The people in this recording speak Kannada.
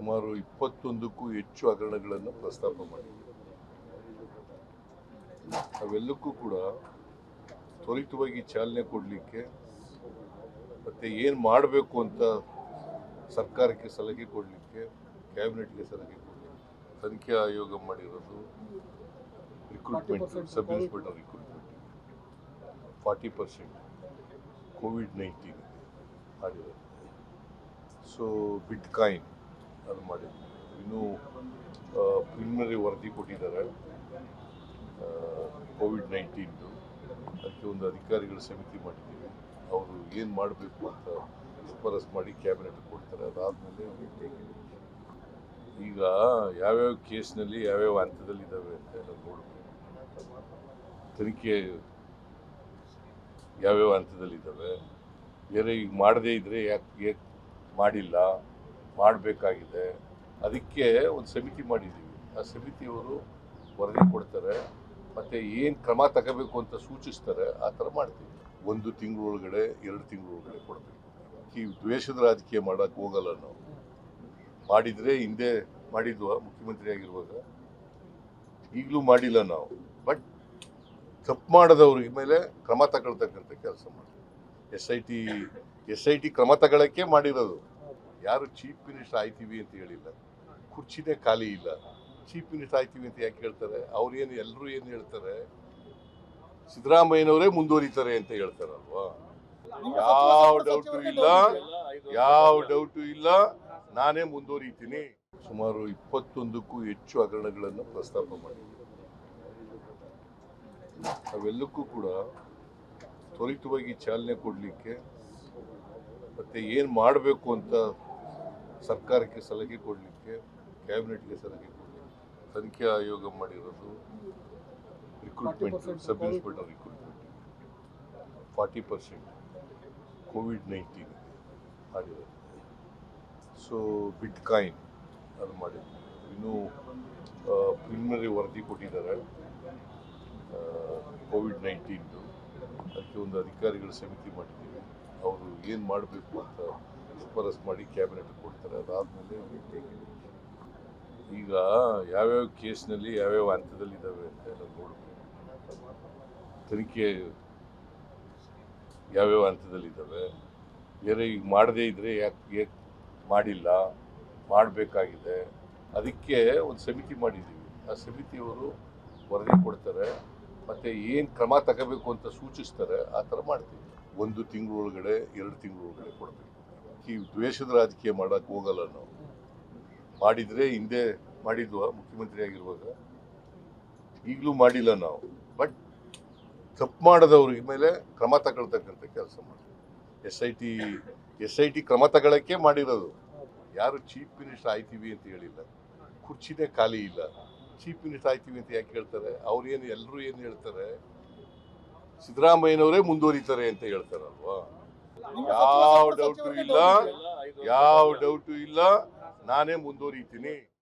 ಸುಮಾರು ಇಪ್ಪತ್ತೊಂದಕ್ಕೂ ಹೆಚ್ಚು ಹಗರಣಗಳನ್ನು ಪ್ರಸ್ತಾಪ ಮಾಡಿದೆ ಅವೆಲ್ಲಕ್ಕೂ ಕೂಡ ತ್ವರಿತವಾಗಿ ಚಾಲನೆ ಕೊಡಲಿಕ್ಕೆ ಮತ್ತು ಏನು ಮಾಡಬೇಕು ಅಂತ ಸರ್ಕಾರಕ್ಕೆ ಸಲಹೆ ಕೊಡಲಿಕ್ಕೆ, ಕ್ಯಾಬಿನೆಟ್ಗೆ ಸಲಹೆ ಕೊಡಲಿಕ್ಕೆ ತನಿಖೆ ಆಯೋಗ ಮಾಡಿರೋದು recruitment sub inspector recruitment forty percent covid nineteen ಮಾಡಿರೋದು. ಸೊ ಬಿಟ್ ಕಾಯಿನ್ ಅದು ಮಾಡಿದ್ವಿ. ಇನ್ನೂ ಪ್ರಿಲಿಮಿನರಿ ವರದಿ ಕೊಟ್ಟಿದ್ದಾರೆ. ಕೋವಿಡ್ ನೈನ್ಟೀನ್ದು ಅದಕ್ಕೆ ಒಂದು ಅಧಿಕಾರಿಗಳ ಸಮಿತಿ ಮಾಡಿದ್ದೀವಿ. ಅವರು ಏನು ಮಾಡಬೇಕು ಅಂತ ಶಿಫಾರಸ್ ಮಾಡಿ ಕ್ಯಾಬಿನೆಟ್ ಕೊಡ್ತಾರೆ. ಅದಾದಮೇಲೆ ಈಗ ಯಾವ್ಯಾವ ಕೇಸ್ನಲ್ಲಿ ಯಾವ್ಯಾವ ಹಂತದಲ್ಲಿ ಇದ್ದಾವೆ ಅಂತ ಎಲ್ಲ ನೋಡಬೇಕು. ತನಿಖೆ ಯಾವ್ಯಾವ ಹಂತದಲ್ಲಿದ್ದಾವೆ? ಬೇರೆ ಈಗ ಮಾಡದೇ ಇದ್ದರೆ ಯಾಕೆ ಯಾಕೆ ಮಾಡಿಲ್ಲ? ಮಾಡಬೇಕಾಗಿದೆ. ಅದಕ್ಕೆ ಒಂದು ಸಮಿತಿ ಮಾಡಿದ್ದೀವಿ. ಆ ಸಮಿತಿಯವರು ವರದಿ ಕೊಡ್ತಾರೆ. ಮತ್ತು ಏನು ಕ್ರಮ ತಗೋಬೇಕು ಅಂತ ಸೂಚಿಸ್ತಾರೆ, ಆ ಥರ ಮಾಡ್ತೀವಿ. ಒಂದು ತಿಂಗಳೊಳಗಡೆ ಎರಡು ತಿಂಗಳೊಳಗಡೆ ಕೊಡಬೇಕು. ಈ ದ್ವೇಷದ ರಾಜಕೀಯ ಮಾಡೋಕ್ಕೆ ಹೋಗಲ್ಲ ನಾವು. ಮಾಡಿದರೆ ಹಿಂದೆ ಮಾಡಿದ್ವ ಮುಖ್ಯಮಂತ್ರಿ ಆಗಿರುವಾಗ ಈಗಲೂ ಮಾಡಿಲ್ಲ ನಾವು. ಬಟ್ ತಪ್ಪು ಮಾಡಿದವ್ರಿಗೆ ಮೇಲೆ ಕ್ರಮ ತಗೊಳ್ತಕ್ಕಂಥ ಕೆಲಸ ಮಾಡ್ತೀವಿ. S I T, S I T ಕ್ರಮ ತಗೊಳ್ಳೋಕ್ಕೆ ಮಾಡಿರೋದು. ಯಾರು ಚೀಫ್ ಮಿನಿಸ್ಟರ್ ಆಯ್ತೀವಿ ಅಂತ ಹೇಳಿಲ್ಲ. ಕುರ್ಚಿನೇ ಖಾಲಿ ಇಲ್ಲ. ಚೀಫ್ ಮಿನಿಸ್ಟರ್ ಆಯ್ತೀವಿ ಅಂತ ಯಾಕೆ ಹೇಳ್ತಾರೆ? ಅವ್ರು ಏನು ಎಲ್ಲರೂ ಏನು ಹೇಳ್ತಾರೆ? ಸಿದ್ದರಾಮಯ್ಯನವರೇ ಮುಂದುವರಿತಾರೆ ಅಂತ ಹೇಳ್ತಾರಲ್ವಾ? ಯಾವ ಡೌಟು ಇಲ್ಲ. ಯಾವ ಡೌಟು ಇಲ್ಲ. ನಾನೇ ಮುಂದುವರಿತೀನಿ. ಸುಮಾರು ಇಪ್ಪತ್ತೊಂದಕ್ಕೂ ಹೆಚ್ಚು ಹಗರಣಗಳನ್ನು ಪ್ರಸ್ತಾಪ ಮಾಡಿ ಅವೆಲ್ಲಕ್ಕೂ ಕೂಡ ತ್ವರಿತವಾಗಿ ಚಾಲನೆ ಕೊಡಲಿಕ್ಕೆ ಮತ್ತು ಏನು ಮಾಡಬೇಕು ಅಂತ ಸರ್ಕಾರಕ್ಕೆ ಸಲಹೆ ಕೊಡಲಿಕ್ಕೆ ಕ್ಯಾಬಿನೆಟ್ಗೆ ಸಲಹೆ ಕೊಡಲಿಕ್ಕೆ ತನಿಖೆ ಆಯೋಗ ಮಾಡಿರೋದು recruitment sub inspector recruitment forty percent covid nineteen ಮಾಡಿರೋದು ಸೊ ಬಿಟ್ ಕಾಯಿನ್ ಅದು ಮಾಡಿದ್ವಿ. ಇನ್ನೂ ಪ್ರಿಲಿಮಿನರಿ ವರದಿ ಕೊಟ್ಟಿದ್ದಾರೆ. ಕೋವಿಡ್ ನೈನ್ಟೀನ್ದು ಅದಕ್ಕೆ ಒಂದು ಅಧಿಕಾರಿಗಳ ಸಮಿತಿ ಮಾಡಿದ್ದೀವಿ. ಅವರು ಏನು ಮಾಡಬೇಕು ಅಂತ ಶಿಫಾರಸ್ ಮಾಡಿ ಕ್ಯಾಬಿನೆಟ್ ಕೊಡ್ತಾರೆ, ಅದಾದಮೇಲೆ ಈಗ ಯಾವ್ಯಾವ ಕೇಸ್ನಲ್ಲಿ ಯಾವ್ಯಾವ ಹಂತದಲ್ಲಿ ಇದ್ದಾವೆ ಅಂತ ಎಲ್ಲ ನೋಡಬೇಕು. ತನಿಖೆ ಯಾವ್ಯಾವ ಹಂತದಲ್ಲಿದ್ದಾವೆ ಬೇರೆ ಈಗ ಮಾಡದೇ ಇದ್ದರೆ ಯಾಕೆ ಮಾಡಿಲ್ಲ, ಮಾಡಬೇಕಾಗಿದೆ. ಅದಕ್ಕೆ ಒಂದು ಸಮಿತಿ ಮಾಡಿದ್ದೀವಿ. ಆ ಸಮಿತಿಯವರು ವರದಿ ಕೊಡ್ತಾರೆ, ಮತ್ತು ಏನು ಕ್ರಮ ತಗೋಬೇಕು ಅಂತ ಸೂಚಿಸ್ತಾರೆ, ಆ ಥರ ಮಾಡ್ತೀವಿ. ಒಂದು ತಿಂಗಳೊಳಗಡೆ ಎರಡು ತಿಂಗಳೊಳಗಡೆ ಕೊಡಬೇಕು. ಈ ದ್ವೇಷದ ರಾಜಕೀಯ ಮಾಡೋಕ್ಕೆ ಹೋಗಲ್ಲ ನಾವು. ಮಾಡಿದರೆ ಹಿಂದೆ ಮಾಡಿದ್ವ ಮುಖ್ಯಮಂತ್ರಿ ಆಗಿರುವಾಗ ಈಗಲೂ ಮಾಡಿಲ್ಲ ನಾವು. ಬಟ್ ತಪ್ಪು ಮಾಡದವ್ರಿಗೆ ಮೇಲೆ ಕ್ರಮ ತಗೊಳ್ತಕ್ಕಂಥ ಕೆಲಸ ಮಾಡ್ತೀವಿ S I T, S I T ಕ್ರಮ ತಗೊಳ್ಳೋಕ್ಕೆ ಮಾಡಿರೋದು. ಯಾರು ಚೀಫ್ ಮಿನಿಸ್ಟರ್ ಆಯ್ತೀವಿ ಅಂತ ಹೇಳಿಲ್ಲ. ಕುರ್ಚಿನೇ ಖಾಲಿ ಇಲ್ಲ. ಚೀಫ್ ಮಿನಿಸ್ಟರ್ ಆಯ್ತೀವಿ ಅಂತ ಯಾಕೆ ಹೇಳ್ತಾರೆ? ಅವ್ರು ಏನು, ಎಲ್ಲರೂ ಏನು ಹೇಳ್ತಾರೆ? ಸಿದ್ದರಾಮಯ್ಯನವರೇ ಮುಂದುವರಿತಾರೆ ಅಂತ ಹೇಳ್ತಾರಲ್ವಾ? ಯಾವ ಡೌಟು ಇಲ್ಲ. ಯಾವ ಡೌಟು ಇಲ್ಲ. ನಾನೇ ಮುಂದುವರಿತೀನಿ.